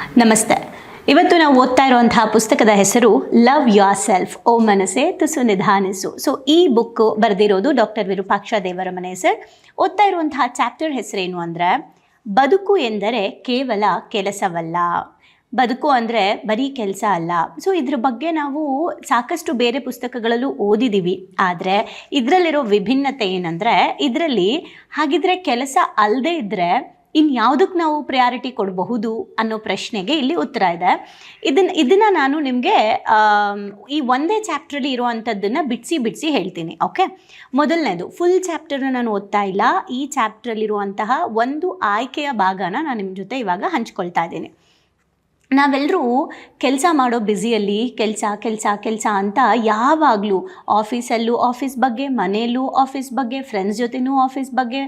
ನಮಸ್ತೆ. ಇವತ್ತು ನಾವು ಓದ್ತಾ ಇರುವಂತಹ ಪುಸ್ತಕದ ಹೆಸರು ಲವ್ ಯೋರ್ ಸೆಲ್ಫ್ ಓ ಮನಸ್ಸೆ ತುಸು ನಿಧಾನಿಸು. ಸೊ ಈ ಬುಕ್ ಬರೆದಿರೋದು ಡಾಕ್ಟರ್ ವಿರೂಪಾಕ್ಷ ದೇವರಮನೆ ಸರ್. ಓದ್ತಾ ಇರುವಂತಹ ಚಾಪ್ಟರ್ ಹೆಸರೇನು ಅಂದರೆ, ಬದುಕು ಎಂದರೆ ಕೇವಲ ಕೆಲಸವಲ್ಲ. ಬದುಕು ಅಂದರೆ ಬರೀ ಕೆಲಸ ಅಲ್ಲ. ಸೊ ಇದ್ರ ಬಗ್ಗೆ ನಾವು ಸಾಕಷ್ಟು ಬೇರೆ ಪುಸ್ತಕಗಳಲ್ಲೂ ಓದಿದ್ದೀವಿ ಆದರೆ, ಇದರಲ್ಲಿರೋ ವಿಭಿನ್ನತೆ ಏನಂದರೆ, ಇದರಲ್ಲಿ ಹಾಗಿದ್ರೆ ಕೆಲಸ ಅಲ್ಲದೆ ಇದ್ದರೆ ಇನ್ನು ಯಾವುದಕ್ಕೆ ನಾವು ಪ್ರಿಯಾರಿಟಿ ಕೊಡಬಹುದು ಅನ್ನೋ ಪ್ರಶ್ನೆಗೆ ಇಲ್ಲಿ ಉತ್ತರ ಇದೆ. ಇದನ್ನು ಇದನ್ನು ನಾನು ನಿಮಗೆ ಈ ಒಂದೇ ಚಾಪ್ಟ್ರಲ್ಲಿ ಇರುವಂಥದ್ದನ್ನು ಬಿಡಿಸಿ ಬಿಡಿಸಿ ಹೇಳ್ತೀನಿ ಓಕೆ ಮೊದಲನೇದು ಫುಲ್ ಚಾಪ್ಟರ್ನ ನಾನು ಓದ್ತಾ ಇಲ್ಲ. ಈ ಚಾಪ್ಟ್ರಲ್ಲಿರುವಂತಹ ಒಂದು ಆಯ್ಕೆಯ ಭಾಗನ ನಾನು ನಿಮ್ಮ ಜೊತೆ ಇವಾಗ ಹಂಚ್ಕೊಳ್ತಾ ಇದ್ದೀನಿ. ನಾವೆಲ್ಲರೂ ಕೆಲಸ ಮಾಡೋ ಬ್ಯುಸಿಯಲ್ಲಿ ಕೆಲಸ ಕೆಲಸ ಕೆಲಸ ಅಂತ ಯಾವಾಗಲೂ ಆಫೀಸಲ್ಲೂ ಆಫೀಸ್ ಬಗ್ಗೆ, ಮನೆಯಲ್ಲೂ ಆಫೀಸ್ ಬಗ್ಗೆ, ಫ್ರೆಂಡ್ಸ್ ಜೊತೆನೂ ಆಫೀಸ್ ಬಗ್ಗೆ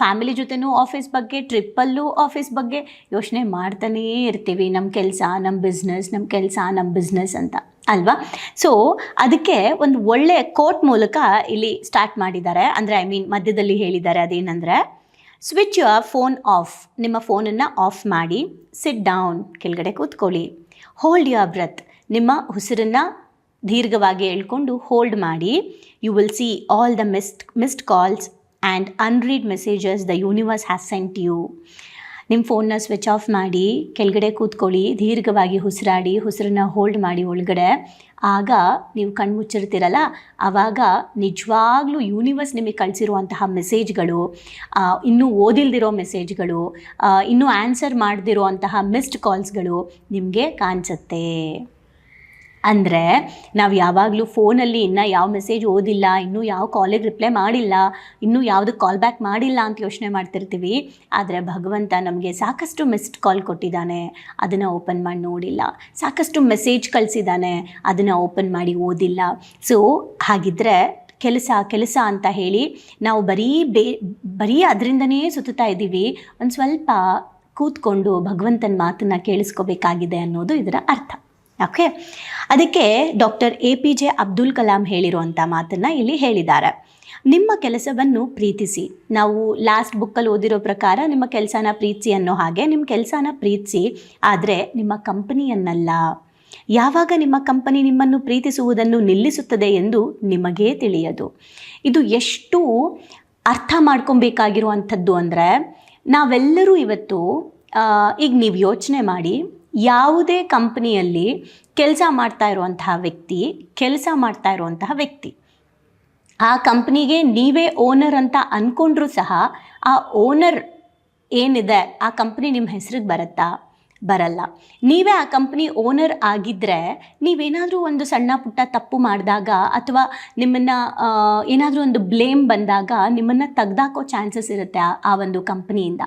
ಫ್ಯಾಮಿಲಿ ಜೊತೆನೂ ಆಫೀಸ್ ಬಗ್ಗೆ, ಟ್ರಿಪ್ಪಲ್ಲೂ ಆಫೀಸ್ ಬಗ್ಗೆ ಯೋಚನೆ ಮಾಡ್ತಾನೇ ಇರ್ತೀವಿ ನಮ್ಮ ಕೆಲಸ ನಮ್ಮ ಬಿಸ್ನೆಸ್ ನಮ್ಮ ಕೆಲಸ ನಮ್ಮ ಬಿಸ್ನೆಸ್ ಅಂತ, ಅಲ್ವಾ? ಸೊ ಅದಕ್ಕೆ ಒಂದು ಒಳ್ಳೆಯ ಕೋಟ್ ಮೂಲಕ ಇಲ್ಲಿ ಸ್ಟಾರ್ಟ್ ಮಾಡಿದ್ದಾರೆ. ಅಂದರೆ ಐ ಮೀನ್ ಮಧ್ಯದಲ್ಲಿ ಹೇಳಿದ್ದಾರೆ ಅದೇನೆಂದರೆ ಸ್ವಿಚ್ ಯುವರ್ ಫೋನ್ ಆಫ್ ನಿಮ್ಮ ಫೋನನ್ನು ಆಫ್ ಮಾಡಿ ಸಿಟ್ ಡೌನ್ ಕೆಳಗಡೆ ಕೂತ್ಕೊಳ್ಳಿ. ಹೋಲ್ಡ್ ಯುವರ್ ಬ್ರತ್ ನಿಮ್ಮ ಉಸಿರನ್ನು ದೀರ್ಘವಾಗಿ ಹೇಳ್ಕೊಂಡು ಹೋಲ್ಡ್ ಮಾಡಿ. You will see all the missed missed calls and unread messages the universe has sent you ನಿಮ್ಮ ಫೋನ್ನ ಸ್ವಿಚ್ ಆಫ್ ಮಾಡಿ, ಕೆಳಗಡೆ ಕೂತ್ಕೊಳ್ಳಿ, ದೀರ್ಘವಾಗಿ ಉಸಿರಾಡಿ, ಉಸಿರನ್ನ ಹೋಲ್ಡ್ ಮಾಡಿ ಒಳಗಡೆ. ಆಗ ನೀವು ಕಣ್ಮುಚ್ಚಿರ್ತೀರಲ್ಲ, ಆವಾಗ ನಿಜವಾಗ್ಲೂ ಯೂನಿವರ್ಸ್ ನಿಮಗೆ ಕಳಿಸಿರುವಂತಹ ಮೆಸೇಜ್ಗಳು ಇನ್ನೂ ಓದಿಲ್ದಿರೋ ಮೆಸೇಜ್ಗಳು ಇನ್ನೂ ಆನ್ಸರ್ ಮಾಡದಿರೋ ಅಂತಹ ಮಿಸ್ಡ್ ಕಾಲ್ಸ್ಗಳು ನಿಮಗೆ ಕಾಣಿಸುತ್ತೆ. ಅಂದರೆ ನಾವು ಯಾವಾಗಲೂ ಫೋನಲ್ಲಿ ಇನ್ನೂ ಯಾವ ಮೆಸೇಜ್ ಓದಿಲ್ಲ, ಇನ್ನೂ ಯಾವ ಕಾಲಿಗೆ ರಿಪ್ಲೈ ಮಾಡಿಲ್ಲ, ಇನ್ನೂ ಯಾವುದಕ್ಕೆ ಕಾಲ್ ಬ್ಯಾಕ್ ಮಾಡಿಲ್ಲ ಅಂತ ಯೋಚನೆ ಮಾಡ್ತಿರ್ತೀವಿ. ಆದರೆ ಭಗವಂತ ನಮಗೆ ಸಾಕಷ್ಟು ಮಿಸ್ಡ್ ಕಾಲ್ ಕೊಟ್ಟಿದ್ದಾನೆ. ಅದನ್ನು ಓಪನ್ ಮಾಡಿ ನೋಡಿಲ್ಲ. ಸಾಕಷ್ಟು ಮೆಸೇಜ್ ಕಳಿಸಿದ್ದಾನೆ. ಅದನ್ನು ಓಪನ್ ಮಾಡಿ ಓದಿಲ್ಲ. ಸೊ ಹಾಗಿದ್ದರೆ ಕೆಲಸ ಕೆಲಸ ಅಂತ ಹೇಳಿ ನಾವು ಬರೀ ಬೇ, ಬರೀ ಅದರಿಂದನೇ ಸುತ್ತಾ ಇದ್ದೀವಿ. ಒಂದು ಸ್ವಲ್ಪ ಕೂತ್ಕೊಂಡು ಭಗವಂತನ ಮಾತನ್ನು ಕೇಳಿಸ್ಕೋಬೇಕಾಗಿದೆ ಅನ್ನೋದು ಇದರ ಅರ್ಥ. ಓಕೆ ಅದಕ್ಕೆ doctor A P J Abdul Kalam ಹೇಳಿರುವಂಥ ಮಾತನ್ನು ಇಲ್ಲಿ ಹೇಳಿದ್ದಾರೆ. ನಿಮ್ಮ ಕೆಲಸವನ್ನು ಪ್ರೀತಿಸಿ. ನಾವು ಲಾಸ್ಟ್ ಬುಕ್ಕಲ್ಲಿ ಓದಿರೋ ಪ್ರಕಾರ ನಿಮ್ಮ ಕೆಲಸನ ಪ್ರೀತಿಸಿ ಅನ್ನೋ ಹಾಗೆ ನಿಮ್ಮ ಕೆಲಸನ ಪ್ರೀತಿಸಿ, ಆದರೆ ನಿಮ್ಮ ಕಂಪನಿಯನ್ನಲ್ಲ. ಯಾವಾಗ ನಿಮ್ಮ ಕಂಪನಿ ನಿಮ್ಮನ್ನು ಪ್ರೀತಿಸುವುದನ್ನು ನಿಲ್ಲಿಸುತ್ತದೆ ಎಂದು ನಿಮಗೇ ತಿಳಿಯದು. ಇದು ಎಷ್ಟು ಅರ್ಥ ಮಾಡ್ಕೊಬೇಕಾಗಿರುವಂಥದ್ದು ಅಂದರೆ, ನಾವೆಲ್ಲರೂ ಇವತ್ತು ಈಗ ನೀವು ಯೋಚನೆ ಮಾಡಿ ಯಾವುದೇ ಕಂಪ್ನಿಯಲ್ಲಿ ಕೆಲಸ ಮಾಡ್ತಾ ಇರುವಂತಹ ವ್ಯಕ್ತಿ, ಕೆಲಸ ಮಾಡ್ತಾ ಇರುವಂತಹ ವ್ಯಕ್ತಿ. ಆ ಕಂಪ್ನಿಗೆ ನೀವೇ ಓನರ್ ಅಂತ ಅಂದ್ಕೊಂಡ್ರೂ ಸಹ ಆ ಓನರ್ ಏನಿದೆ, ಆ ಕಂಪ್ನಿ ನಿಮ್ಮ ಹೆಸ್ರಿಗೆ ಬರುತ್ತಾ? ಬರಲ್ಲ. ನೀವೇ ಆ ಕಂಪ್ನಿ ಓನರ್ ಆಗಿದ್ದರೆ ನೀವೇನಾದರೂ ಒಂದು ಸಣ್ಣ ಪುಟ್ಟ ತಪ್ಪು ಮಾಡಿದಾಗ ಅಥವಾ ನಿಮ್ಮನ್ನು ಏನಾದರೂ ಒಂದು ಬ್ಲೇಮ್ ಬಂದಾಗ ನಿಮ್ಮನ್ನು ತೆಗ್ದಾಕೋ ಚಾನ್ಸಸ್ ಇರುತ್ತೆ ಆ- ಒಂದು ಕಂಪ್ನಿಯಿಂದ.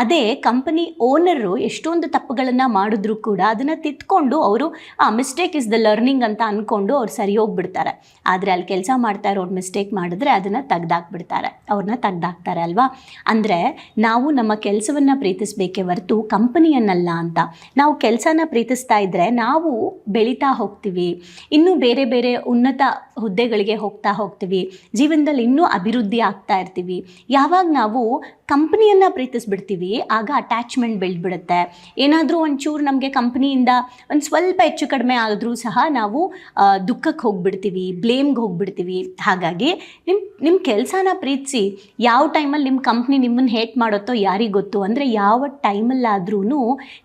ಅದೇ ಕಂಪನಿ ಓನರು ಎಷ್ಟೊಂದು ತಪ್ಪುಗಳನ್ನು ಮಾಡಿದ್ರು ಕೂಡ ಅದನ್ನು ತಿದ್ಕೊಂಡು ಅವರು, ಆ ಮಿಸ್ಟೇಕ್ ಇಸ್ ದ ಲರ್ನಿಂಗ್ ಅಂತ ಅಂದ್ಕೊಂಡು ಅವ್ರು ಸರಿ ಹೋಗ್ಬಿಡ್ತಾರೆ. ಆದರೆ ಅಲ್ಲಿ ಕೆಲಸ ಮಾಡ್ತಾ ಇರೋರು ಮಿಸ್ಟೇಕ್ ಮಾಡಿದ್ರೆ ಅದನ್ನು ತೆಗ್ದಾಕ್ಬಿಡ್ತಾರೆ. ಅವ್ರನ್ನ ತೆಗ್ದಾಕ್ತಾರೆ ಅಲ್ವಾ? ಅಂದರೆ ನಾವು ನಮ್ಮ ಕೆಲಸವನ್ನು ಪ್ರೀತಿಸಬೇಕೇ ಹೊರತು ಕಂಪನಿಯನ್ನಲ್ಲ ಅಂತ. ನಾವು ಕೆಲಸನ ಪ್ರೀತಿಸ್ತಾ ಇದ್ದರೆ ನಾವು ಬೆಳೀತಾ ಹೋಗ್ತೀವಿ. ಇನ್ನೂ ಬೇರೆ ಬೇರೆ ಉನ್ನತ ಹುದ್ದೆಗಳಿಗೆ ಹೋಗ್ತಾ ಹೋಗ್ತೀವಿ. ಜೀವನದಲ್ಲಿ ಇನ್ನೂ ಅಭಿವೃದ್ಧಿ ಆಗ್ತಾ ಇರ್ತೀವಿ. ಯಾವಾಗ ನಾವು ಕಂಪ್ನಿಯನ್ನು ಪ್ರೀತಿಸ್ಬಿಡ್ತೀವಿ, ಆಗ ಅಟ್ಯಾಚ್ಮೆಂಟ್ ಬೆಳೆದ್ಬಿಡುತ್ತೆ. ಏನಾದರೂ ಒಂಚೂರು ನಮಗೆ ಕಂಪ್ನಿಯಿಂದ ಒಂದು ಸ್ವಲ್ಪ ಹೆಚ್ಚು ಕಡಿಮೆ ಆದರೂ ಸಹ ನಾವು ದುಃಖಕ್ಕೆ ಹೋಗ್ಬಿಡ್ತೀವಿ, ಬ್ಲೇಮ್ಗೆ ಹೋಗ್ಬಿಡ್ತೀವಿ. ಹಾಗಾಗಿ ನಿಮ್ಮ ನಿಮ್ಮ ಕೆಲಸನ ಪ್ರೀತಿಸಿ, ಯಾವ ಟೈಮಲ್ಲಿ ನಿಮ್ಮ ಕಂಪ್ನಿ ನಿಮ್ಮನ್ನು ಹೇಟ್ ಮಾಡುತ್ತೋ ಯಾರಿಗೆ ಗೊತ್ತು? ಅಂದರೆ ಯಾವ ಟೈಮಲ್ಲಾದ್ರೂ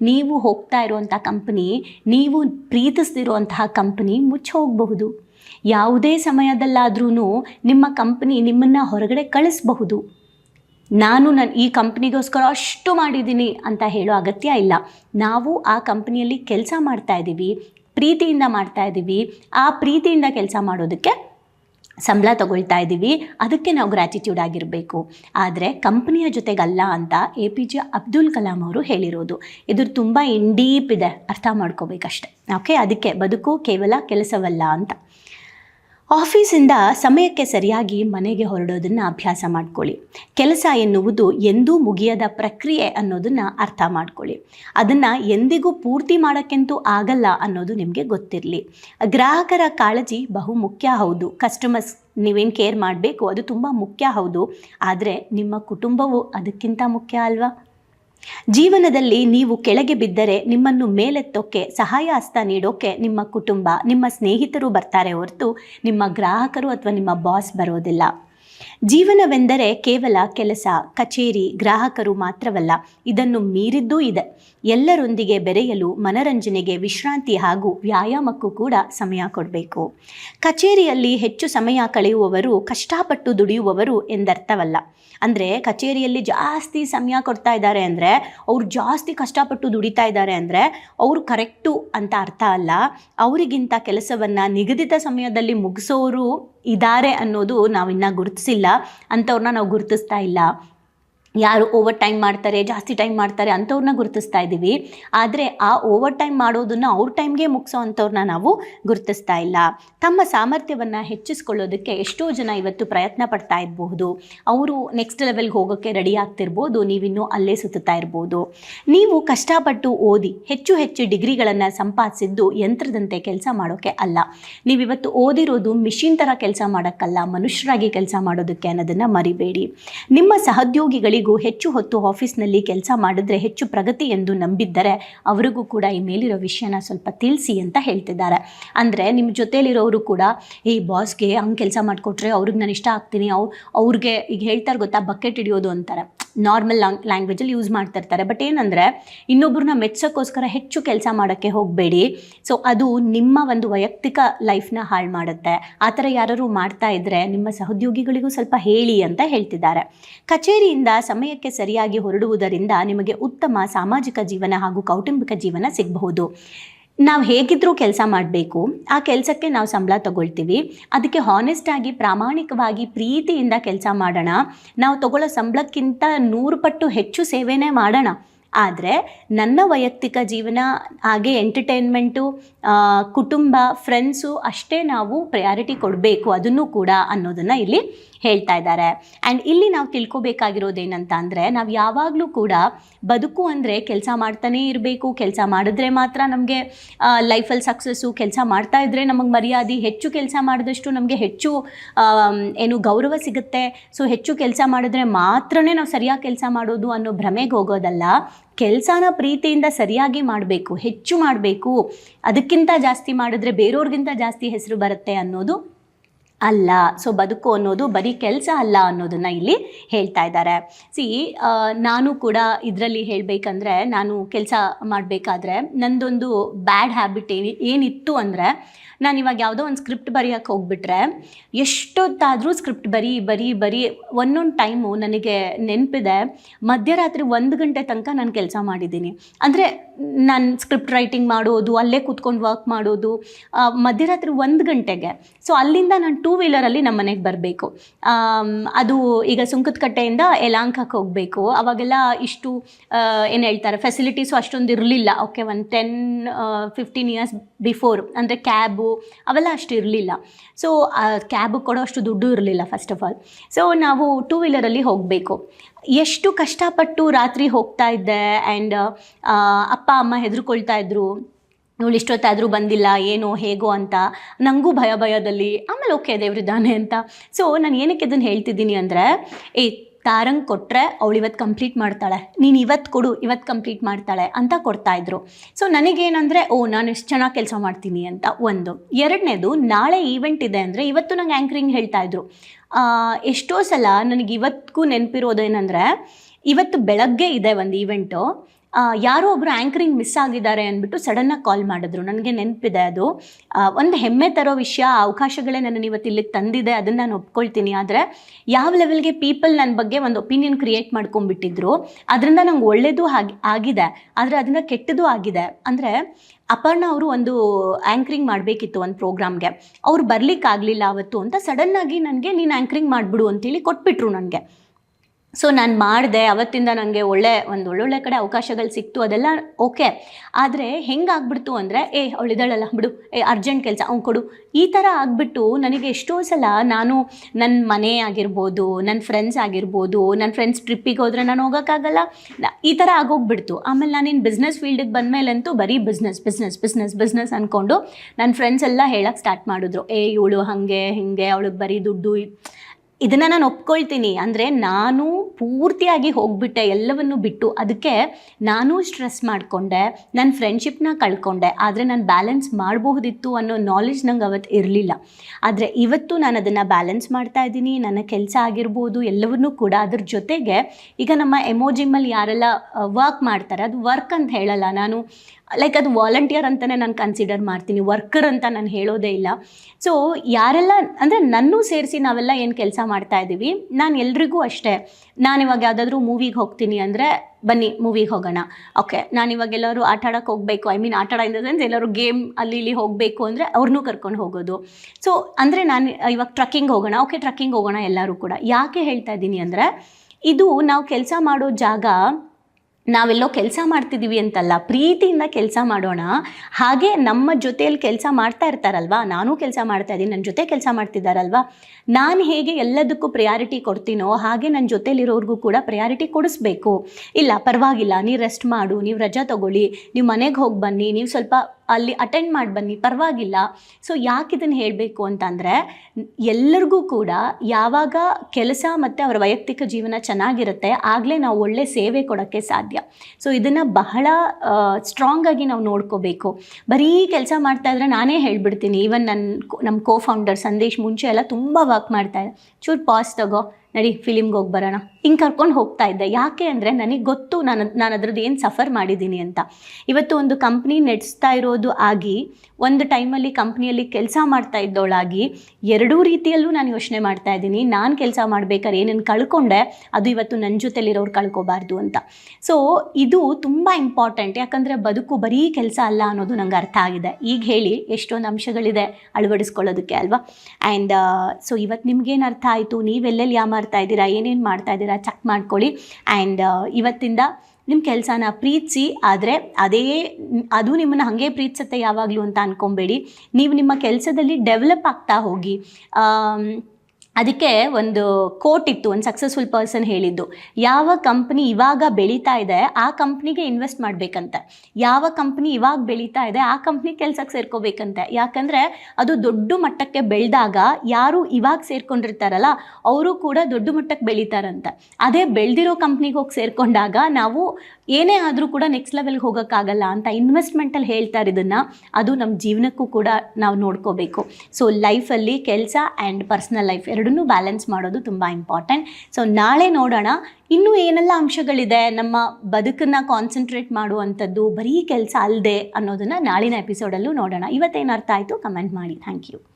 ನೀವು ಹೋಗ್ತಾ ಇರುವಂಥ ಕಂಪ್ನಿ, ನೀವು ಪ್ರೀತಿಸ್ದಿರುವಂತಹ ಕಂಪ್ನಿ ಮುಚ್ಚಿ ಹೋಗಬಹುದು. ಯಾವುದೇ ಸಮಯದಲ್ಲಾದ್ರೂ ನಿಮ್ಮ ಕಂಪ್ನಿ ನಿಮ್ಮನ್ನು ಹೊರಗಡೆ ಕಳಿಸಬಹುದು. ನಾನು ನನ್ನ ಈ ಕಂಪ್ನಿಗೋಸ್ಕರ ಅಷ್ಟು ಮಾಡಿದ್ದೀನಿ ಅಂತ ಹೇಳೋ ಅಗತ್ಯ ಇಲ್ಲ. ನಾವು ಆ ಕಂಪ್ನಿಯಲ್ಲಿ ಕೆಲಸ ಮಾಡ್ತಾ ಇದ್ದೀವಿ, ಪ್ರೀತಿಯಿಂದ ಮಾಡ್ತಾ ಇದ್ದೀವಿ. ಆ ಪ್ರೀತಿಯಿಂದ ಕೆಲಸ ಮಾಡೋದಕ್ಕೆ ಸಂಬಳ ತಗೊಳ್ತಾ ಇದ್ದೀವಿ. ಅದಕ್ಕೆ ನಾವು ಗ್ರ್ಯಾಟಿಟ್ಯೂಡ್ ಆಗಿರಬೇಕು. ಆದರೆ ಕಂಪ್ನಿಯ ಜೊತೆಗಲ್ಲ ಅಂತ A P J Abdul Kalam ಅವರು ಹೇಳಿರೋದು. ಇದ್ರ ತುಂಬ ಇಂಡೀಪ್ ಇದೆ. ಅರ್ಥ ಮಾಡ್ಕೋಬೇಕಷ್ಟೆ. ಓಕೆ? ಅದಕ್ಕೆ ಬದುಕು ಕೇವಲ ಕೆಲಸವಲ್ಲ ಅಂತ. ಆಫೀಸಿಂದ ಸಮಯಕ್ಕೆ ಸರಿಯಾಗಿ ಮನೆಗೆ ಹೊರಡೋದನ್ನು ಅಭ್ಯಾಸ ಮಾಡ್ಕೊಳ್ಳಿ. ಕೆಲಸ ಎನ್ನುವುದು ಎಂದೂ ಮುಗಿಯದ ಪ್ರಕ್ರಿಯೆ ಅನ್ನೋದನ್ನು ಅರ್ಥ ಮಾಡ್ಕೊಳ್ಳಿ. ಅದನ್ನು ಎಂದಿಗೂ ಪೂರ್ತಿ ಮಾಡೋಕ್ಕಂತೂ ಆಗಲ್ಲ ಅನ್ನೋದು ನಿಮಗೆ ಗೊತ್ತಿರಲಿ. ಗ್ರಾಹಕರ ಕಾಳಜಿ ಬಹು ಮುಖ್ಯ ಹೌದು. ಕಸ್ಟಮರ್ಸ್ ನೀವೇನು ಕೇರ್ ಮಾಡಬೇಕು ಅದು ತುಂಬ ಮುಖ್ಯ ಹೌದು. ಆದರೆ ನಿಮ್ಮ ಕುಟುಂಬವು ಅದಕ್ಕಿಂತ ಮುಖ್ಯ ಅಲ್ವಾ? ಜೀವನದಲ್ಲಿ ನೀವು ಕೆಳಗೆ ಬಿದ್ದರೆ ನಿಮ್ಮನ್ನು ಮೇಲೆತ್ತೋಕ್ಕೆ ಸಹಾಯ ಹಸ್ತ ನೀಡೋಕೆ ನಿಮ್ಮ ಕುಟುಂಬ, ನಿಮ್ಮ ಸ್ನೇಹಿತರು ಬರ್ತಾರೆ ಹೊರತು ನಿಮ್ಮ ಗ್ರಾಹಕರು ಅಥವಾ ನಿಮ್ಮ ಬಾಸ್ ಬರೋದಿಲ್ಲ. ಜೀವನವೆಂದರೆ ಕೇವಲ ಕೆಲಸ, ಕಚೇರಿ, ಗ್ರಾಹಕರು ಮಾತ್ರವಲ್ಲ, ಇದನ್ನು ಮೀರಿದ್ದೂ ಇದೆ. ಎಲ್ಲರೊಂದಿಗೆ ಬೆರೆಯಲು ಮನರಂಜನೆಗೆ ವಿಶ್ರಾಂತಿ ಹಾಗೂ ವ್ಯಾಯಾಮಕ್ಕೂ ಕೂಡ ಸಮಯ ಕೊಡಬೇಕು. ಕಚೇರಿಯಲ್ಲಿ ಹೆಚ್ಚು ಸಮಯ ಕಳೆಯುವವರು, ಕಷ್ಟಪಟ್ಟು ದುಡಿಯುವವರು ಎಂದರ್ಥವಲ್ಲ. ಅಂದರೆ ಕಚೇರಿಯಲ್ಲಿ ಜಾಸ್ತಿ ಸಮಯ ಕೊಡ್ತಾ ಇದ್ದಾರೆ ಅಂದರೆ, ಅವರು ಜಾಸ್ತಿ ಕಷ್ಟಪಟ್ಟು ದುಡಿತಾ ಇದ್ದಾರೆ ಅಂದರೆ, ಅವರು ಕರೆಕ್ಟು ಅಂತ ಅರ್ಥ ಅಲ್ಲ. ಅವರಿಗಿಂತ ಕೆಲಸವನ್ನು ನಿಗದಿತ ಸಮಯದಲ್ಲಿ ಮುಗಿಸೋರು ಇದ್ದಾರೆ ಅನ್ನೋದು ನಾವಿನ್ನ ಗುರುತಿಸಿಲ್ಲ. ಅಂಥವ್ರನ್ನ ನಾವು ಗುರುತಿಸ್ತಾ ಇಲ್ಲ. ಯಾರು ಓವರ್ ಟೈಮ್ ಮಾಡ್ತಾರೆ, ಜಾಸ್ತಿ ಟೈಮ್ ಮಾಡ್ತಾರೆ ಅಂಥವ್ರನ್ನ ಗುರುತಿಸ್ತಾ ಇದ್ದೀವಿ. ಆದರೆ ಆ ಓವರ್ ಟೈಮ್ ಮಾಡೋದನ್ನು ಅವ್ರ ಟೈಮ್ಗೆ ಮುಗಿಸೋ ಅಂಥವ್ರನ್ನ ನಾವು ಗುರುತಿಸ್ತಾ ಇಲ್ಲ. ತಮ್ಮ ಸಾಮರ್ಥ್ಯವನ್ನು ಹೆಚ್ಚಿಸ್ಕೊಳ್ಳೋದಕ್ಕೆ ಎಷ್ಟೋ ಜನ ಇವತ್ತು ಪ್ರಯತ್ನ ಪಡ್ತಾ ಇರಬಹುದು. ಅವರು ನೆಕ್ಸ್ಟ್ ಲೆವೆಲ್ಗೆ ಹೋಗೋಕ್ಕೆ ರೆಡಿ ಆಗ್ತಿರ್ಬೋದು, ನೀವಿನ್ನೂ ಅಲ್ಲೇ ಸುತ್ತಾ ಇರ್ಬೋದು. ನೀವು ಕಷ್ಟಪಟ್ಟು ಓದಿ, ಹೆಚ್ಚು ಹೆಚ್ಚು ಡಿಗ್ರಿಗಳನ್ನು ಸಂಪಾದಿಸಿದ್ದು ಯಂತ್ರದಂತೆ ಕೆಲಸ ಮಾಡೋಕ್ಕೆ ಅಲ್ಲ. ನೀವಿವತ್ತು ಓದಿರೋದು ಮಿಷಿನ್ ಥರ ಕೆಲಸ ಮಾಡೋಕ್ಕಲ್ಲ, ಮನುಷ್ಯರಾಗಿ ಕೆಲಸ ಮಾಡೋದಕ್ಕೆ ಅನ್ನೋದನ್ನು ಮರಿಬೇಡಿ. ನಿಮ್ಮ ಸಹೋದ್ಯೋಗಿಗಳಿಗೆ ಹೆಚ್ಚು ಹೊತ್ತು ಆಫೀಸ್ನಲ್ಲಿ ಕೆಲಸ ಮಾಡಿದ್ರೆ ಹೆಚ್ಚು ಪ್ರಗತಿ ಎಂದು ನಂಬಿದ್ದರೆ ಅವರಿಗೂ ಕೂಡ ಈ ಮೇಲಿರೋ ವಿಷಯನ ಸ್ವಲ್ಪ ತಿಳಿಸಿ ಅಂತ ಹೇಳ್ತಿದ್ದಾರೆ. ಅಂದರೆ ನಿಮ್ಮ ಜೊತೆಲಿರೋರು ಕೂಡ ಈ ಬಾಸ್ಗೆ ಹಂಗೆ ಕೆಲಸ ಮಾಡಿಕೊಟ್ರೆ ಅವ್ರಿಗೆ ನಾನು ಇಷ್ಟ ಆಗ್ತೀನಿ, ಅವ್, ಅವ್ರಿಗೆ ಈಗ ಹೇಳ್ತಾರೆ ಗೊತ್ತಾ, ಬಕೆಟ್ ಹಿಡಿಯೋದು ಅಂತಾರೆ. ನಾರ್ಮಲ್ ಲಾಂಗ್, ಲ್ಯಾಂಗ್ವೇಜಲ್ಲಿ ಯೂಸ್ ಮಾಡ್ತಿರ್ತಾರೆ ಬಟ್ ಏನಂದರೆ ಇನ್ನೊಬ್ಬರನ್ನ ಮೆಚ್ಚೋಕ್ಕೋಸ್ಕರ ಹೆಚ್ಚು ಕೆಲಸ ಮಾಡೋಕ್ಕೆ ಹೋಗಬೇಡಿ. ಸೊ ಅದು ನಿಮ್ಮ ಒಂದು ವೈಯಕ್ತಿಕ ಲೈಫ್ನ ಹಾಳು ಮಾಡುತ್ತೆ. ಆ ಥರ ಯಾರು ಮಾಡ್ತಾ ಇದ್ದರೆ ನಿಮ್ಮ ಸಹೋದ್ಯೋಗಿಗಳಿಗೂ ಸ್ವಲ್ಪ ಹೇಳಿ ಅಂತ ಹೇಳ್ತಿದ್ದಾರೆ. ಕಚೇರಿಯಿಂದ ಸಮಯಕ್ಕೆ ಸರಿಯಾಗಿ ಹೊರಡುವುದರಿಂದ ನಿಮಗೆ ಉತ್ತಮ ಸಾಮಾಜಿಕ ಜೀವನ ಹಾಗೂ ಕೌಟುಂಬಿಕ ಜೀವನ ಸಿಗಬಹುದು. ನಾವು ಹೇಗಿದ್ರೂ ಕೆಲಸ ಮಾಡಬೇಕು. ಆ ಕೆಲಸಕ್ಕೆ ನಾವು ಸಂಬಳ ತಗೊಳ್ತೀವಿ. ಅದಕ್ಕೆ ಹಾನೆಸ್ಟ್ ಆಗಿ, ಪ್ರಾಮಾಣಿಕವಾಗಿ, ಪ್ರೀತಿಯಿಂದ ಕೆಲಸ ಮಾಡೋಣ. ನಾವು ತಗೊಳ್ಳೋ ಸಂಬಳಕ್ಕಿಂತ ನೂರು ಪಟ್ಟು ಹೆಚ್ಚು ಸೇವೆನೇ ಮಾಡೋಣ. ಆದರೆ ನನ್ನ ವೈಯಕ್ತಿಕ ಜೀವನ, ಹಾಗೆ ಎಂಟರ್ಟೈನ್ಮೆಂಟು ಕುಟುಂಬ ಫ್ರೆಂಡ್ಸು ಅಷ್ಟೇ ನಾವು ಪ್ರಯಾರಿಟಿ ಕೊಡಬೇಕು. ಅದನ್ನು ಕೂಡ ಅನ್ನೋದನ್ನು ಇಲ್ಲಿ ಹೇಳ್ತಾ ಇದ್ದಾರೆ. ಆ್ಯಂಡ್ ಇಲ್ಲಿ ನಾವು ತಿಳ್ಕೊಬೇಕಾಗಿರೋದೇನಂತ ಅಂದರೆ, ನಾವು ಯಾವಾಗಲೂ ಕೂಡ ಬದುಕು ಅಂದರೆ ಕೆಲಸ ಮಾಡ್ತಾನೇ ಇರಬೇಕು, ಕೆಲಸ ಮಾಡಿದ್ರೆ ಮಾತ್ರ ನಮಗೆ ಲೈಫಲ್ಲಿ ಸಕ್ಸಸ್ಸು ಕೆಲಸ ಮಾಡ್ತಾ ಇದ್ದರೆ ನಮಗೆ ಮರ್ಯಾದೆ, ಹೆಚ್ಚು ಕೆಲಸ ಮಾಡಿದಷ್ಟು ನಮಗೆ ಹೆಚ್ಚು ಏನು ಗೌರವ ಸಿಗುತ್ತೆ. ಸೊ ಹೆಚ್ಚು ಕೆಲಸ ಮಾಡಿದ್ರೆ ಮಾತ್ರನೇ ನಾವು ಸರಿಯಾಗಿ ಕೆಲಸ ಮಾಡೋದು ಅನ್ನೋ ಭ್ರಮೆಗೆ ಹೋಗೋದಲ್ಲ. ಕೆಲಸನ ಪ್ರೀತಿಯಿಂದ ಸರಿಯಾಗಿ ಮಾಡಬೇಕು, ಹೆಚ್ಚು ಮಾಡಬೇಕು. ಅದಕ್ಕಿಂತ ಜಾಸ್ತಿ ಮಾಡಿದ್ರೆ ಬೇರೆಯವ್ರಿಗಿಂತ ಜಾಸ್ತಿ ಹೆಸರು ಬರುತ್ತೆ ಅನ್ನೋದು ಅಲ್ಲ. ಸೊ ಬದುಕು ಅನ್ನೋದು ಬರೀ ಕೆಲಸ ಅಲ್ಲ ಅನ್ನೋದನ್ನು ಇಲ್ಲಿ ಹೇಳ್ತಾ ಇದ್ದಾರೆ. ಸಿ ನಾನು ಕೂಡ ಇದರಲ್ಲಿ ಹೇಳಬೇಕಂದ್ರೆ, ನಾನು ಕೆಲಸ ಮಾಡಬೇಕಾದ್ರೆ ನಂದೊಂದು ಬ್ಯಾಡ್ ಹ್ಯಾಬಿಟ್ ಏನು, ಏನಿತ್ತು ಅಂದರೆ, ನಾನು ಇವಾಗ ಯಾವುದೋ ಒಂದು ಸ್ಕ್ರಿಪ್ಟ್ ಬರೆಯೋಕ್ಕೆ ಹೋಗ್ಬಿಟ್ರೆ, ಎಷ್ಟೊತ್ತಾದರೂ ಸ್ಕ್ರಿಪ್ಟ್ ಬರೀ ಬರೀ ಬರೀ ಒಂದೊಂದು ಟೈಮು ನನಗೆ ನೆನಪಿದೆ, ಮಧ್ಯರಾತ್ರಿ ಒಂದು ಗಂಟೆ ತನಕ ನಾನು ಕೆಲಸ ಮಾಡಿದ್ದೀನಿ. ಅಂದರೆ, ನಾನು ಸ್ಕ್ರಿಪ್ಟ್ ರೈಟಿಂಗ್ ಮಾಡೋದು, ಅಲ್ಲೇ ಕೂತ್ಕೊಂಡು ವರ್ಕ್ ಮಾಡೋದು ಮಧ್ಯರಾತ್ರಿ ಒಂದು ಗಂಟೆಗೆ. ಸೊ ಅಲ್ಲಿಂದ ನಾನು ಟೂ ವೀಲರಲ್ಲಿ ನಮ್ಮ ಮನೆಗೆ ಬರಬೇಕು. ಅದು ಈಗ ಸುಂಕದ ಕಟ್ಟೆಯಿಂದ ಯಲಾಂಕಕ್ಕೆ ಹೋಗಬೇಕು. ಅವಾಗೆಲ್ಲ ಇಷ್ಟು ಏನು ಹೇಳ್ತಾರೆ ಫೆಸಿಲಿಟೀಸು ಅಷ್ಟೊಂದು ಇರಲಿಲ್ಲ. ಓಕೆ, ಒಂದು ಟೆನ್ ಫಿಫ್ಟೀನ್ ಇಯರ್ಸ್ ಬಿಫೋರ್ ಅಂದರೆ ಕ್ಯಾಬು ಅವೆಲ್ಲ ಅಷ್ಟು ಇರಲಿಲ್ಲ. ಸೊ ಕ್ಯಾಬ್ ಕೊಡೋ ಅಷ್ಟು ದುಡ್ಡು ಇರಲಿಲ್ಲ ಫಸ್ಟ್ ಆಫ್ ಆಲ್ ಸೊ ನಾವು ಟೂ ವೀಲರಲ್ಲಿ ಹೋಗಬೇಕು. ಎಷ್ಟು ಕಷ್ಟಪಟ್ಟು ರಾತ್ರಿ ಹೋಗ್ತಾ ಇದ್ದೆ ಆ್ಯಂಡ್ ಅಪ್ಪ, ಅಮ್ಮ ಹೆದರ್ಕೊಳ್ತಾ ಇದ್ರು ಇವಳು ಇಷ್ಟೊತ್ತಾದರೂ ಬಂದಿಲ್ಲ, ಏನೋ, ಹೇಗೋ ಅಂತ. ನನಗೂ ಭಯ ಭಯದಲ್ಲಿ, ಆಮೇಲೆ ಓಕೆ ದೇವ್ರಿದ್ದಾನೆ ಅಂತ. ಸೊ ನಾನು ಏನಕ್ಕೆ ಇದನ್ನು ಹೇಳ್ತಿದ್ದೀನಿ ಅಂದರೆ, ಏ, ತಾರಂಗ್ ಕೊಟ್ಟರೆ ಅವಳು ಇವತ್ತು ಕಂಪ್ಲೀಟ್ ಮಾಡ್ತಾಳೆ. ನೀನು ಇವತ್ತು ಕೊಡು ಇವತ್ತು ಕಂಪ್ಲೀಟ್ ಮಾಡ್ತಾಳೆ ಅಂತ ಕೊಡ್ತಾಯಿದ್ರು ಸೊ ನನಗೇನಂದರೆ, ಓ, ನಾನು ಎಷ್ಟು ಚೆನ್ನಾಗಿ ಕೆಲಸ ಮಾಡ್ತೀನಿ ಅಂತ. ಒಂದು. ಎರಡನೇದು, ನಾಳೆ ಈವೆಂಟ್ ಇದೆ ಅಂದರೆ ಇವತ್ತು ನಂಗೆ ಆ್ಯಂಕರಿಂಗ್ ಹೇಳ್ತಾಯಿದ್ರು ಎಷ್ಟೋ ಸಲ ನನಗೆ ಇವತ್ತಿಗೂ ನೆನಪಿರೋದೇನೆಂದರೆ, ಇವತ್ತು ಬೆಳಗ್ಗೆ ಇದೆ ಒಂದು ಈವೆಂಟು ಯಾರೋ ಒಬ್ಬರು ಆ್ಯಂಕರಿಂಗ್ ಮಿಸ್ ಆಗಿದ್ದಾರೆ ಅಂದ್ಬಿಟ್ಟು ಸಡನ್ನಾಗಿ ಕಾಲ್ ಮಾಡಿದ್ರು. ನನಗೆ ನೆನಪಿದೆ ಅದು. ಒಂದು ಹೆಮ್ಮೆ ತರೋ ವಿಷಯ ಅವಕಾಶಗಳೇ ನನ್ನನ್ನು ಇವತ್ತು ಇಲ್ಲಿಗೆ ತಂದಿದೆ, ಅದನ್ನು ನಾನು ಒಪ್ಕೊಳ್ತೀನಿ. ಆದರೆ ಯಾವ ಲೆವೆಲ್ಗೆ ಪೀಪಲ್ ನನ್ನ ಬಗ್ಗೆ ಒಂದು ಒಪಿನಿಯನ್ ಕ್ರಿಯೇಟ್ ಮಾಡ್ಕೊಂಡ್ಬಿಟ್ಟಿದ್ರು, ಅದರಿಂದ ನಂಗೆ ಒಳ್ಳೆಯದು ಆಗಿ ಆಗಿದೆ. ಆದರೆ ಅದನ್ನು ಕೆಟ್ಟದ್ದು ಆಗಿದೆ. ಅಂದರೆ ಅಪರ್ಣ ಅವರು ಒಂದು ಆ್ಯಂಕರಿಂಗ್ ಮಾಡಬೇಕಿತ್ತು ಒಂದು ಪ್ರೋಗ್ರಾಮ್ಗೆ. ಅವ್ರು ಬರ್ಲಿಕ್ಕಾಗಲಿಲ್ಲ ಅವತ್ತು ಅಂತ ಸಡನ್ನಾಗಿ ನನಗೆ ನೀನು ಆ್ಯಂಕರಿಂಗ್ ಮಾಡಿಬಿಡು ಅಂತೇಳಿ ಕೊಟ್ಬಿಟ್ರು ನನಗೆ. ಸೊ ನಾನು ಮಾಡಿದೆ, ಅವತ್ತಿಂದ ನನಗೆ ಒಳ್ಳೆ, ಒಂದು ಒಳ್ಳೊಳ್ಳೆ ಕಡೆ ಅವಕಾಶಗಳು ಸಿಕ್ತು, ಅದೆಲ್ಲ ಓಕೆ. ಆದರೆ ಹೆಂಗಾಗ್ಬಿಡ್ತು ಅಂದರೆ, ಏ ಅವಳಿದ್ದಾಳಲ್ಲ ಬಿಡು. ಏ, ಅರ್ಜೆಂಟ್ ಕೆಲಸ, ಅವ್ನು ಕೊಡು. ಈ ಥರ ಆಗಿಬಿಟ್ಟು ನನಗೆ ಎಷ್ಟೋ ಸಲ ನಾನು ನನ್ನ ಮನೆ ಆಗಿರ್ಬೋದು ನನ್ನ ಫ್ರೆಂಡ್ಸ್ ಆಗಿರ್ಬೋದು ನನ್ನ ಫ್ರೆಂಡ್ಸ್ ಟ್ರಿಪ್ಪಿಗೆ ಹೋದರೆ ನಾನು ಹೋಗೋಕ್ಕಾಗಲ್ಲ ಈ ಥರ ಆಗೋಗ್ಬಿಡ್ತು. ಆಮೇಲೆ ನಾನಿನ್ನು ಬಿಸ್ನೆಸ್ ಫೀಲ್ಡಿಗೆ ಬಂದಮೇಲಂತೂ ಬರೀ ಬಿಸ್ನೆಸ್ ಬಿಸ್ನೆಸ್ ಬಿಸ್ನೆಸ್ ಬಿಸ್ನೆಸ್ ಅಂದ್ಕೊಂಡು ನನ್ನ ಫ್ರೆಂಡ್ಸ್ ಎಲ್ಲ ಹೇಳಕ್ಕೆ ಸ್ಟಾರ್ಟ್ ಮಾಡಿದ್ರು. ಏ, ಇವಳು ಹಾಗೆ, ಹಿಂಗೆ, ಅವಳಿಗೆ ಬರೀ ದುಡ್ಡು ಇದನ್ನು ನಾನು ಒಪ್ಕೊಳ್ತೀನಿ. ಅಂದರೆ ನಾನು ಪೂರ್ತಿಯಾಗಿ ಹೋಗಿಬಿಟ್ಟೆ, ಎಲ್ಲವನ್ನು ಬಿಟ್ಟು. ಅದಕ್ಕೆ ನಾನು ಸ್ಟ್ರೆಸ್ ಮಾಡಿಕೊಂಡೆ ನನ್ನ ಫ್ರೆಂಡ್ಶಿಪ್ನ ಕಳ್ಕೊಂಡೆ. ಆದರೆ ನಾನು ಬ್ಯಾಲೆನ್ಸ್ ಮಾಡಬಹುದಿತ್ತು ಅನ್ನೋ ನಾಲೆಜ್ ನಂಗೆ ಅವತ್ತು ಇರಲಿಲ್ಲ. ಆದರೆ ಇವತ್ತು ನಾನು ಅದನ್ನು ಬ್ಯಾಲೆನ್ಸ್ ಮಾಡ್ತಾ ಇದ್ದೀನಿ, ನನ್ನ ಕೆಲಸ ಆಗಿರ್ಬೋದು, ಎಲ್ಲವನ್ನೂ ಕೂಡ ಅದ್ರ ಜೊತೆಗೆ ಈಗ ನಮ್ಮ ಎಮೋಜಿಮಲ್ಲಿ ಯಾರೆಲ್ಲ ವರ್ಕ್ ಮಾಡ್ತಾರೆ, ಅದು ವರ್ಕ್ ಅಂತ ಹೇಳಲ್ಲ. ನಾನು ಲೈಕ್ ಅದು ವಾಲಂಟಿಯರ್ ಅಂತಲೇ ನಾನು ಕನ್ಸಿಡರ್ ಮಾಡ್ತೀನಿ ವರ್ಕರ್ ಅಂತ ನಾನು ಹೇಳೋದೇ ಇಲ್ಲ. ಸೊ ಯಾರೆಲ್ಲ, ಅಂದರೆ ನನ್ನೂ ಸೇರಿಸಿ ನಾವೆಲ್ಲ ಏನು ಕೆಲಸ ಮಾಡ್ತಾ ಇದ್ದೀವಿ ನಾನು ಎಲ್ರಿಗೂ ಅಷ್ಟೇ. ನಾನು ಇವಾಗ ಯಾವುದಾದ್ರೂ ಮೂವಿಗೆ ಹೋಗ್ತೀನಿ ಅಂದರೆ, ಬನ್ನಿ ಮೂವಿಗೆ ಹೋಗೋಣ. ಓಕೆ ನಾನು ಇವಾಗ ಎಲ್ಲರೂ ಆಟ ಆಡೋಕೆ ಹೋಗಬೇಕು ಐ ಮೀನ್ ಆಟ ಆಡೋ ಇನ್ ದ ಸೆನ್ಸ್ ಎಲ್ಲರೂ ಗೇಮ್ ಅಲ್ಲಿ ಇಲ್ಲಿ ಹೋಗಬೇಕು ಅಂದರೆ ಅವ್ರನ್ನೂ ಕರ್ಕೊಂಡು ಹೋಗೋದು. ಸೊ ಅಂದರೆ ನಾನು ಇವಾಗ ಟ್ರಕ್ಕಿಂಗ್ ಹೋಗೋಣ ಓಕೆ ಟ್ರಕ್ಕಿಂಗ್ ಹೋಗೋಣ ಎಲ್ಲರೂ ಕೂಡ. ಯಾಕೆ ಹೇಳ್ತಾ ಇದ್ದೀನಿ ಅಂದರೆ, ಇದು ನಾವು ಕೆಲಸ ಮಾಡೋ ಜಾಗ ನಾವೆಲ್ಲೋ ಕೆಲಸ ಮಾಡ್ತಿದ್ದೀವಿ ಅಂತಲ್ಲ, ಪ್ರೀತಿಯಿಂದ ಕೆಲಸ ಮಾಡೋಣ. ಹಾಗೆ ನಮ್ಮ ಜೊತೆಯಲ್ಲಿ ಕೆಲಸ ಮಾಡ್ತಾ ಇರ್ತಾರಲ್ವಾ, ನಾನು ಕೆಲಸ ಮಾಡ್ತಾ ಇದ್ದೀನಿ ನನ್ನ ಜೊತೆ ಕೆಲಸ ಮಾಡ್ತಿದ್ದಾರಲ್ವಾ ನಾನು ಹೇಗೆ ಎಲ್ಲದಕ್ಕೂ ಪ್ರಿಯಾರಿಟಿ ಕೊಡ್ತೀನೋ, ಹಾಗೆ ನನ್ನ ಜೊತೆಲಿರೋರ್ಗೂ ಕೂಡ ಪ್ರಿಯಾರಿಟಿ ಕೊಡಿಸ್ಬೇಕು. ಇಲ್ಲ, ಪರವಾಗಿಲ್ಲ ನೀವು ರೆಸ್ಟ್ ಮಾಡು, ನೀವು ರಜಾ ತಗೊಳ್ಳಿ, ನೀವು ಮನೆಗೆ ಹೋಗಿ ಬನ್ನಿ, ನೀವು ಸ್ವಲ್ಪ ಅಲ್ಲಿ ಅಟೆಂಡ್ ಮಾಡಿ ಬನ್ನಿ, ಪರವಾಗಿಲ್ಲ. ಸೊ ಯಾಕೆ ಇದನ್ನು ಹೇಳಬೇಕು ಅಂತಂದರೆ, ಎಲ್ಲರಿಗೂ ಕೂಡ ಯಾವಾಗ ಕೆಲಸ ಮತ್ತು ಅವರ ವೈಯಕ್ತಿಕ ಜೀವನ ಚೆನ್ನಾಗಿರುತ್ತೆ, ಆಗಲೇ ನಾವು ಒಳ್ಳೆ ಸೇವೆ ಕೊಡೋಕ್ಕೆ ಸಾಧ್ಯ. ಸೊ ಇದನ್ನು ಬಹಳ ಸ್ಟ್ರಾಂಗ್ ಆಗಿ ನಾವು ನೋಡ್ಕೋಬೇಕು. ಬರೀ ಕೆಲಸ ಮಾಡ್ತಾ ಇದ್ರೆ ನಾನೇ ಹೇಳ್ಬಿಡ್ತೀನಿ. ಈವನ್ ನನ್ನ ನಮ್ಮ ಕೋ ಫೌಂಡರ್ ಸಂದೇಶ್ ಮುಂಚೆ ಎಲ್ಲ ತುಂಬ ವರ್ಕ್ ಮಾಡ್ತಾ ಇದ್ದೆ. ಚೂರು ಪಾಸ್ ತಗೋ. ನಡಿ, ಫಿಲಿಮ್ಗೆ ಹೋಗಿ ಬರೋಣ. ಹಿಂಗೆ ಕರ್ಕೊಂಡು ಹೋಗ್ತಾ ಇದ್ದೆ. ಯಾಕೆ ಅಂದರೆ ನನಗೆ ಗೊತ್ತು ನಾನು ನಾನು ಅದ್ರದ್ದು ಏನು ಸಫರ್ ಮಾಡಿದ್ದೀನಿ ಅಂತ. ಇವತ್ತು ಒಂದು ಕಂಪ್ನಿ ನಡೆಸ್ತಾ ಇರೋದು ಆಗಿ, ಒಂದು ಟೈಮಲ್ಲಿ ಕಂಪ್ನಿಯಲ್ಲಿ ಕೆಲಸ ಮಾಡ್ತಾ ಇದ್ದವಳಾಗಿ ಎರಡೂ ರೀತಿಯಲ್ಲೂ ನಾನು ಯೋಚನೆ ಮಾಡ್ತಾ ಇದ್ದೀನಿ. ನಾನು ಕೆಲಸ ಮಾಡ್ಬೇಕಾದ್ರೆ ಏನೇನು ಕಳ್ಕೊಂಡೆ, ಅದು ಇವತ್ತು ನನ್ನ ಜೊತೆಲಿರೋರು ಕಳ್ಕೊಬಾರ್ದು ಅಂತ. ಸೊ ಇದು ತುಂಬ ಇಂಪಾರ್ಟೆಂಟ್ ಯಾಕಂದರೆ ಬದುಕು ಬರೀ ಕೆಲಸ ಅಲ್ಲ ಅನ್ನೋದು ನಂಗೆ ಅರ್ಥ ಆಗಿದೆ. ಈಗ ಹೇಳಿ, ಎಷ್ಟೊಂದು ಅಂಶಗಳಿದೆ ಅಳವಡಿಸ್ಕೊಳ್ಳೋದಕ್ಕೆ ಅಲ್ವಾ? ಆ್ಯಂಡ್ ಸೊ ಇವತ್ತು ನಿಮ್ಗೇನು ಅರ್ಥ ಆಯಿತು? ನೀವೆಲ್ಲೆಲ್ಲಿ ಯಾಮಾರ್ತಾ ಇದ್ದೀರಾ, ಏನೇನು ಮಾಡ್ತಾ ಇದ್ದೀರಾ ಚೆಕ್ ಮಾಡ್ಕೊಳ್ಳಿ. ಆ್ಯಂಡ್ ಇವತ್ತಿಂದ ನಿಮ್ಮ ಕೆಲಸನ ಪ್ರೀತಿಸಿ, ಆದರೆ ಅದೇ, ಅದು ನಿಮ್ಮನ್ನು ಹಾಗೆ ಪ್ರೀತಿಸುತ್ತೆ ಯಾವಾಗಲೂ ಅಂತ ಅನ್ಕೊಬೇಡಿ. ನೀವು ನಿಮ್ಮ ಕೆಲಸದಲ್ಲಿ ಡೆವಲಪ್ ಆಗ್ತಾ ಹೋಗಿ. ಅದಕ್ಕೆ ಒಂದು ಕೋಟ್ ಇತ್ತು, ಒಂದು ಸಕ್ಸಸ್ಫುಲ್ ಪರ್ಸನ್ ಹೇಳಿದ್ದು. ಯಾವ ಕಂಪ್ನಿ ಇವಾಗ ಬೆಳೀತಾ ಇದೆ, ಆ ಕಂಪ್ನಿಗೆ ಇನ್ವೆಸ್ಟ್ ಮಾಡಬೇಕಂತೆ. ಯಾವ ಕಂಪ್ನಿ ಇವಾಗ ಬೆಳೀತಾ ಇದೆ, ಆ ಕಂಪ್ನಿ ಕೆಲ್ಸಕ್ಕೆ ಸೇರ್ಕೋಬೇಕಂತೆ. ಯಾಕಂದರೆ ಅದು ದೊಡ್ಡ ಮಟ್ಟಕ್ಕೆ ಬೆಳೆದಾಗ ಯಾರು ಇವಾಗ ಸೇರ್ಕೊಂಡಿರ್ತಾರಲ್ಲ, ಅವರು ಕೂಡ ದೊಡ್ಡ ಮಟ್ಟಕ್ಕೆ ಬೆಳೀತಾರಂತೆ. ಅದೇ ಬೆಳೆದಿರೋ ಕಂಪ್ನಿಗೆ ಹೋಗಿ ಸೇರ್ಕೊಂಡಾಗ ನಾವು ಏನೇ ಆದರೂ ಕೂಡ ನೆಕ್ಸ್ಟ್ ಲೆವೆಲ್ಗೆ ಹೋಗೋಕ್ಕಾಗಲ್ಲ ಅಂತ ಇನ್ವೆಸ್ಟ್ಮೆಂಟಲ್ಲಿ ಹೇಳ್ತಾರೆ ಇದನ್ನು ಅದು ನಮ್ಮ ಜೀವನಕ್ಕೂ ಕೂಡ ನಾವು ನೋಡ್ಕೋಬೇಕು. ಸೊ ಲೈಫಲ್ಲಿ ಕೆಲಸ ಆ್ಯಂಡ್ ಪರ್ಸ್ನಲ್ ಲೈಫ್ ಎರಡನ್ನೂ ಬ್ಯಾಲೆನ್ಸ್ ಮಾಡೋದು ತುಂಬ ಇಂಪಾರ್ಟೆಂಟ್ ಸೊ ನಾಳೆ ನೋಡೋಣ. ಇನ್ನೂ ಏನೆಲ್ಲ ಅಂಶಗಳಿದೆ? ನಮ್ಮ ಬದುಕನ್ನು ಕಾನ್ಸಂಟ್ರೇಟ್ ಮಾಡುವಂಥದ್ದು, ಬರೀ ಕೆಲಸ ಅಲ್ಲದೆ ಅನ್ನೋದನ್ನು ನಾಳಿನ ಎಪಿಸೋಡಲ್ಲೂ ನೋಡೋಣ. ಇವತ್ತೇನು ಅರ್ಥ ಆಯಿತು? ಕಮೆಂಟ್ ಮಾಡಿ. Thank you